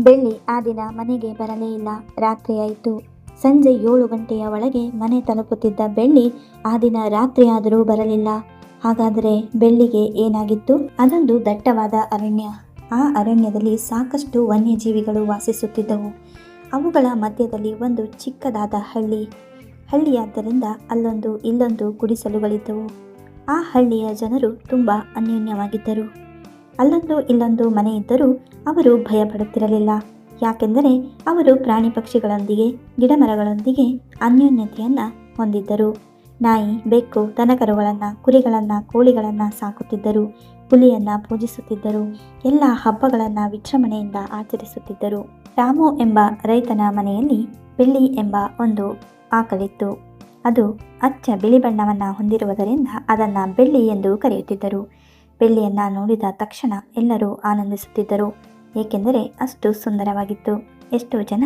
ಬೆಳ್ಳಿ ಆ ದಿನ ಮನೆಗೆ ಬರಲೇ ಇಲ್ಲ. ರಾತ್ರಿಯಾಯಿತು ಸಂಜೆ ಏಳು ಗಂಟೆಯ ಒಳಗೆ ಮನೆ ತಲುಪುತ್ತಿದ್ದ ಬೆಳ್ಳಿ ಆ ದಿನ ರಾತ್ರಿಯಾದರೂ ಬರಲಿಲ್ಲ. ಹಾಗಾದರೆ ಬೆಳ್ಳಿಗೆ ಏನಾಗಿತ್ತು? ಅದೊಂದು ದಟ್ಟವಾದ ಅರಣ್ಯ. ಆ ಅರಣ್ಯದಲ್ಲಿ ಸಾಕಷ್ಟು ವನ್ಯಜೀವಿಗಳು ವಾಸಿಸುತ್ತಿದ್ದವು. ಅವುಗಳ ಮಧ್ಯದಲ್ಲಿ ಒಂದು ಚಿಕ್ಕದಾದ ಹಳ್ಳಿ. ಹಳ್ಳಿಯಾದ್ದರಿಂದ ಅಲ್ಲೊಂದು ಇಲ್ಲೊಂದು ಗುಡಿಸಲುಗಳಿದ್ದವು. ಆ ಹಳ್ಳಿಯ ಜನರು ತುಂಬ ಅನ್ಯೋನ್ಯವಾಗಿದ್ದರು. ಅಲ್ಲೊಂದು ಇಲ್ಲೊಂದು ಮನೆ ಇದ್ದರೂ ಅವರು ಭಯಪಡುತ್ತಿರಲಿಲ್ಲ. ಯಾಕೆಂದರೆ ಅವರು ಪ್ರಾಣಿ ಪಕ್ಷಿಗಳೊಂದಿಗೆ, ಗಿಡಮರಗಳೊಂದಿಗೆ ಅನ್ಯೋನ್ಯತೆಯನ್ನು ಹೊಂದಿದ್ದರು. ನಾಯಿ, ಬೆಕ್ಕು, ದನಕರುಗಳನ್ನು, ಕುರಿಗಳನ್ನು, ಕೋಳಿಗಳನ್ನು ಸಾಕುತ್ತಿದ್ದರು. ಹುಲಿಯನ್ನು ಪೂಜಿಸುತ್ತಿದ್ದರು. ಎಲ್ಲ ಹಬ್ಬಗಳನ್ನು ವಿಜೃಂಭಣೆಯಿಂದ ಆಚರಿಸುತ್ತಿದ್ದರು. ರಾಮು ಎಂಬ ರೈತನ ಮನೆಯಲ್ಲಿ ಬೆಳ್ಳಿ ಎಂಬ ಒಂದು ಆಕಳಿತ್ತು. ಅದು ಅಚ್ಚ ಬಿಳಿ ಬಣ್ಣವನ್ನು ಹೊಂದಿರುವುದರಿಂದ ಅದನ್ನು ಬೆಳ್ಳಿ ಎಂದು ಕರೆಯುತ್ತಿದ್ದರು. ಬೆಳ್ಳಿಯನ್ನು ನೋಡಿದ ತಕ್ಷಣ ಎಲ್ಲರೂ ಆನಂದಿಸುತ್ತಿದ್ದರು. ಏಕೆಂದರೆ ಅಷ್ಟು ಸುಂದರವಾಗಿತ್ತು. ಎಷ್ಟೋ ಜನ,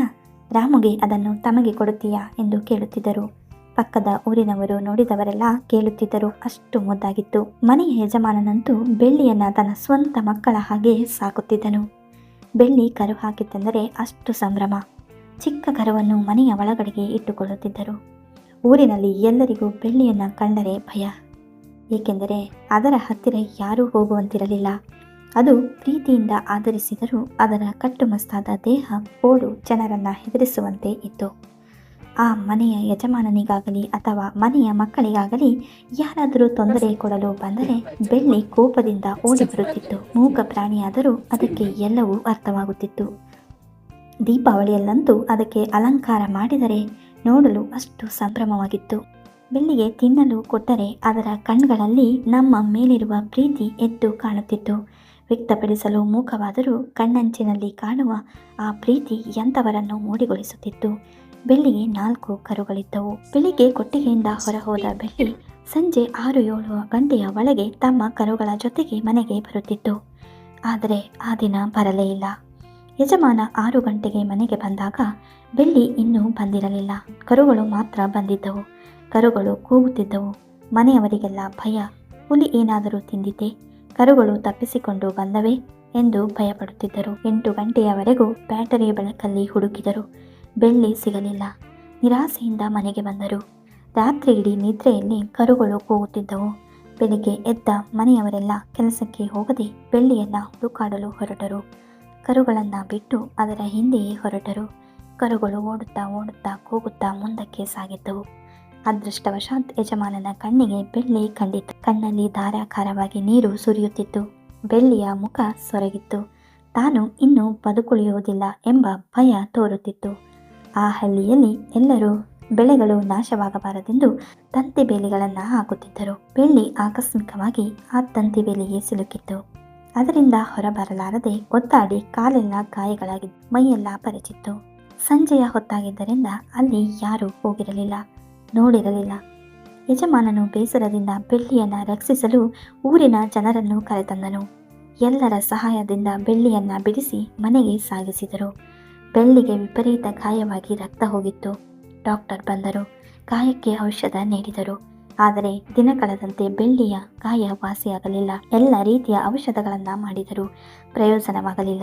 ರಾಮುಗೆ ಅದನ್ನು ತಮಗೆ ಕೊಡುತ್ತೀಯಾ? ಎಂದು ಕೇಳುತ್ತಿದ್ದರು. ಪಕ್ಕದ ಊರಿನವರು ನೋಡಿದವರೆಲ್ಲ ಕೇಳುತ್ತಿದ್ದರು. ಅಷ್ಟು ಮುದ್ದಾಗಿತ್ತು. ಮನೆಯ ಯಜಮಾನನಂತೂ ಬೆಳ್ಳಿಯನ್ನ ತನ್ನ ಸ್ವಂತ ಮಕ್ಕಳ ಹಾಗೆ ಸಾಕುತ್ತಿದ್ದನು. ಬೆಳ್ಳಿ ಕರು ಹಾಕಿತೆಂದರೆ ಅಷ್ಟು ಸಂಭ್ರಮ. ಚಿಕ್ಕ ಕರುವನ್ನು ಮನೆಯ ಒಳಗಡೆಗೆ ಇಟ್ಟುಕೊಳ್ಳುತ್ತಿದ್ದರು. ಊರಿನಲ್ಲಿ ಎಲ್ಲರಿಗೂ ಬೆಳ್ಳಿಯನ್ನ ಕಂಡರೆ ಭಯ. ಏಕೆಂದರೆ ಅದರ ಹತ್ತಿರ ಯಾರೂ ಹೋಗುವಂತಿರಲಿಲ್ಲ. ಅದು ಪ್ರೀತಿಯಿಂದ ಆಧರಿಸಿದರೂ ಅದರ ಕಟ್ಟುಮಸ್ತಾದ ದೇಹ ಓಡು ಜನರನ್ನ ಹೆದರಿಸುವಂತೆ ಇತ್ತು. ಆ ಮನೆಯ ಯಜಮಾನನಿಗಾಗಲಿ ಅಥವಾ ಮನೆಯ ಮಕ್ಕಳಿಗಾಗಲಿ ಯಾರಾದರೂ ತೊಂದರೆ ಕೊಡಲು ಬಂದರೆ ಬೆಳ್ಳಿ ಕೋಪದಿಂದ ಓಡಿ ಬರುತ್ತಿತ್ತು. ಮೂಕ ಪ್ರಾಣಿಯಾದರೂ ಅದಕ್ಕೆ ಎಲ್ಲವೂ ಅರ್ಥವಾಗುತ್ತಿತ್ತು. ದೀಪಾವಳಿಯಲ್ಲಂತೂ ಅದಕ್ಕೆ ಅಲಂಕಾರ ಮಾಡಿದರೆ ನೋಡಲು ಅಷ್ಟು ಸಂಭ್ರಮವಾಗಿತ್ತು. ಬೆಳ್ಳಿಗೆ ತಿನ್ನಲು ಕೊಟ್ಟರೆ ಅದರ ಕಣ್ಗಳಲ್ಲಿ ನಮ್ಮ ಮೇಲಿರುವ ಪ್ರೀತಿ ಎದ್ದು ಕಾಣುತ್ತಿತ್ತು. ವ್ಯಕ್ತಪಡಿಸಲು ಮೂಕವಾದರೂ ಕಣ್ಣಂಚಿನಲ್ಲಿ ಕಾಣುವ ಆ ಪ್ರೀತಿ ಎಂಥವರನ್ನು ಮೂಡಿಗೊಳಿಸುತ್ತಿತ್ತು. ಬೆಳ್ಳಿಗೆ ನಾಲ್ಕು ಕರುಗಳಿದ್ದವು. ಬೆಳಿಗ್ಗೆ ಕೊಟ್ಟಿಗೆಯಿಂದ ಹೊರಹೋದ ಬೆಳ್ಳಿ ಸಂಜೆ ಆರು ಏಳು ಗಂಟೆಯ ಒಳಗೆ ತಮ್ಮ ಕರುಗಳ ಜೊತೆಗೆ ಮನೆಗೆ ಬರುತ್ತಿತ್ತು. ಆದರೆ ಆ ದಿನ ಬರಲೇ ಇಲ್ಲ. ಯಜಮಾನ ಆರು ಗಂಟೆಗೆ ಮನೆಗೆ ಬಂದಾಗ ಬೆಳ್ಳಿ ಇನ್ನೂ ಬಂದಿರಲಿಲ್ಲ. ಕರುಗಳು ಮಾತ್ರ ಬಂದಿದ್ದವು. ಕರುಗಳು ಕೂಗುತ್ತಿದ್ದವು. ಮನೆಯವರಿಗೆಲ್ಲ ಭಯ. ಹುಲಿ ಏನಾದರೂ ತಿಂದಿದ್ದೆ. ಕರುಗಳು ತಪ್ಪಿಸಿಕೊಂಡು ಬಂದವೆ ಎಂದು ಭಯಪಡುತ್ತಿದ್ದರು. ಎಂಟು ಗಂಟೆಯವರೆಗೂ ಬ್ಯಾಟರಿ ಬೆಳಕಲ್ಲಿ ಹುಡುಕಿದರು. ಬೆಳ್ಳಿ ಸಿಗಲಿಲ್ಲ. ನಿರಾಸೆಯಿಂದ ಮನೆಗೆ ಬಂದರು. ರಾತ್ರಿ ಇಡೀ ನಿದ್ರೆಯಲ್ಲಿ ಕರುಗಳು ಕೂಗುತ್ತಿದ್ದವು. ಬೆಳಿಗ್ಗೆ ಎದ್ದ ಮನೆಯವರೆಲ್ಲ ಕೆಲಸಕ್ಕೆ ಹೋಗದೆ ಬೆಳ್ಳಿಯನ್ನ ಹುಡುಕಾಡಲು ಹೊರಟರು. ಕರುಗಳನ್ನು ಬಿಟ್ಟು ಅದರ ಹಿಂದೆಯೇ ಹೊರಟರು. ಕರುಗಳು ಓಡುತ್ತಾ ಓಡುತ್ತಾ ಕೂಗುತ್ತಾ ಮುಂದಕ್ಕೆ ಸಾಗಿದ್ದವು. ಅದೃಷ್ಟವಶಾತ್ ಯಜಮಾನನ ಕಣ್ಣಿಗೆ ಬೆಳ್ಳಿ ಕಂಡಿತು. ಕಣ್ಣಲ್ಲಿ ಧಾರಾಕಾರವಾಗಿ ನೀರು ಸುರಿಯುತ್ತಿತ್ತು. ಬೆಳ್ಳಿಯ ಮುಖ ಸೊರಗಿತ್ತು. ತಾನು ಇನ್ನೂ ಬದುಕುಳಿಯುವುದಿಲ್ಲ ಎಂಬ ಭಯ ತೋರುತ್ತಿತ್ತು. ಆ ಹಳ್ಳಿಯಲ್ಲಿ ಎಲ್ಲರೂ ಬೆಳೆಗಳು ನಾಶವಾಗಬಾರದೆಂದು ತಂತಿ ಬೇಲಿಗಳನ್ನು ಹಾಕುತ್ತಿದ್ದರು. ಬೆಳ್ಳಿ ಆಕಸ್ಮಿಕವಾಗಿ ಆ ತಂತಿ ಬೇಲಿಗೆ ಸಿಲುಕಿತ್ತು. ಅದರಿಂದ ಹೊರಬರಲಾರದೆ ಒತ್ತಾಡಿ ಕಾಲೆಲ್ಲ ಗಾಯಗಳಾಗಿದ್ದು ಮೈಯೆಲ್ಲ ಪರಿಚಿತ್ತು. ಸಂಜೆಯ ಹೊತ್ತಾಗಿದ್ದರಿಂದ ಅಲ್ಲಿ ಯಾರೂ ಹೋಗಿರಲಿಲ್ಲ. ನೋಡಿರಲಿಲ್ಲ. ಯಜಮಾನನು ಬೇಸರದಿಂದ ಬೆಳ್ಳಿಯನ್ನ ರಕ್ಷಿಸಲು ಊರಿನ ಜನರನ್ನು ಕರೆತಂದನು. ಎಲ್ಲರ ಸಹಾಯದಿಂದ ಬೆಳ್ಳಿಯನ್ನ ಬಿಡಿಸಿ ಮನೆಗೆ ಸಾಗಿಸಿದರು. ಬೆಳ್ಳಿಗೆ ವಿಪರೀತ ಗಾಯವಾಗಿ ರಕ್ತ ಹೋಗಿತ್ತು. ಡಾಕ್ಟರ್ ಬಂದರು. ಗಾಯಕ್ಕೆ ಔಷಧ ನೀಡಿದರು. ಆದರೆ ದಿನ ಕಳೆದಂತೆ ಬೆಳ್ಳಿಯ ಗಾಯ ವಾಸಿಯಾಗಲಿಲ್ಲ. ಎಲ್ಲ ರೀತಿಯ ಔಷಧಗಳನ್ನು ಮಾಡಿದರೂ ಪ್ರಯೋಜನವಾಗಲಿಲ್ಲ.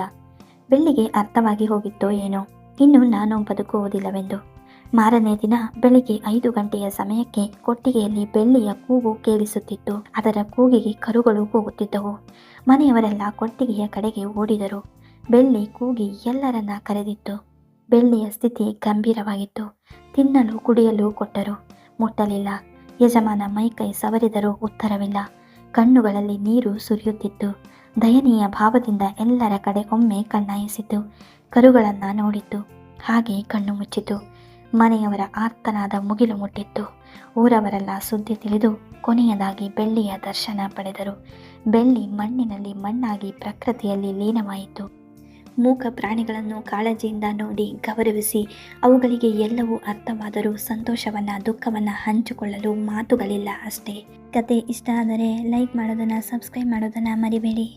ಬೆಳ್ಳಿಗೆ ಅರ್ಥವಾಗಿ ಹೋಗಿತ್ತೋ ಏನೋ. ಇನ್ನು ನಾನು ಬದುಕುವುದಿಲ್ಲವೆಂದು ಮಾರನೇ ದಿನ ಬೆಳಿಗ್ಗೆ ಐದು ಗಂಟೆಯ ಸಮಯಕ್ಕೆ ಕೊಟ್ಟಿಗೆಯಲ್ಲಿ ಬೆಳ್ಳಿಯ ಕೂಗು ಕೇಳಿಸುತ್ತಿತ್ತು. ಅದರ ಕೂಗಿಗೆ ಕರುಗಳು ಕೂಗುತ್ತಿದ್ದವು. ಮನೆಯವರೆಲ್ಲ ಕೊಟ್ಟಿಗೆಯ ಕಡೆಗೆ ಓಡಿದರು. ಬೆಳ್ಳಿ ಕೂಗಿ ಎಲ್ಲರನ್ನ ಕರೆದಿತ್ತು. ಬೆಳ್ಳಿಯ ಸ್ಥಿತಿ ಗಂಭೀರವಾಗಿತ್ತು. ತಿನ್ನಲು ಕುಡಿಯಲು ಕೊಟ್ಟರು. ಮುಟ್ಟಲಿಲ್ಲ. ಯಜಮಾನ ಮೈಕೈ ಸವರಿದರೂ ಉತ್ತರವಿಲ್ಲ. ಕಣ್ಣುಗಳಲ್ಲಿ ನೀರು ಸುರಿಯುತ್ತಿತ್ತು. ದಯನೀಯ ಭಾವದಿಂದ ಎಲ್ಲರ ಕಡೆ ಒಮ್ಮೆ ಕಣ್ಣಾಯಿಸಿತು. ಕರುಗಳನ್ನು ನೋಡಿತು ಹಾಗೆ ಕಣ್ಣು ಮುಚ್ಚಿತು. ಮನೆಯವರ ಆರ್ತನಾದ ಮುಗಿಲು ಮುಟ್ಟಿತ್ತು. ಊರವರೆಲ್ಲ ಸುದ್ದಿ ತಿಳಿದು ಕೊನೆಯದಾಗಿ ಬೆಳ್ಳಿಯ ದರ್ಶನ ಪಡೆದರು. ಬೆಳ್ಳಿ ಮಣ್ಣಿನಲ್ಲಿ ಮಣ್ಣಾಗಿ ಪ್ರಕೃತಿಯಲ್ಲಿ ಲೀನವಾಯಿತು. ಮೂಕ ಪ್ರಾಣಿಗಳನ್ನು ಕಾಳಜಿಯಿಂದ ನೋಡಿ ಗೌರವಿಸಿ ಅವುಗಳಿಗೆ ಎಲ್ಲವೂ ಅರ್ಥವಾದರೂ ಸಂತೋಷವನ್ನು ದುಃಖವನ್ನು ಹಂಚಿಕೊಳ್ಳಲು ಮಾತುಗಳಿಲ್ಲ ಅಷ್ಟೇ. ಕತೆ ಇಷ್ಟ ಆದರೆ ಲೈಕ್ ಮಾಡೋದನ್ನು, ಸಬ್ಸ್ಕ್ರೈಬ್ ಮಾಡೋದನ್ನು ಮರಿಬೇಡಿ.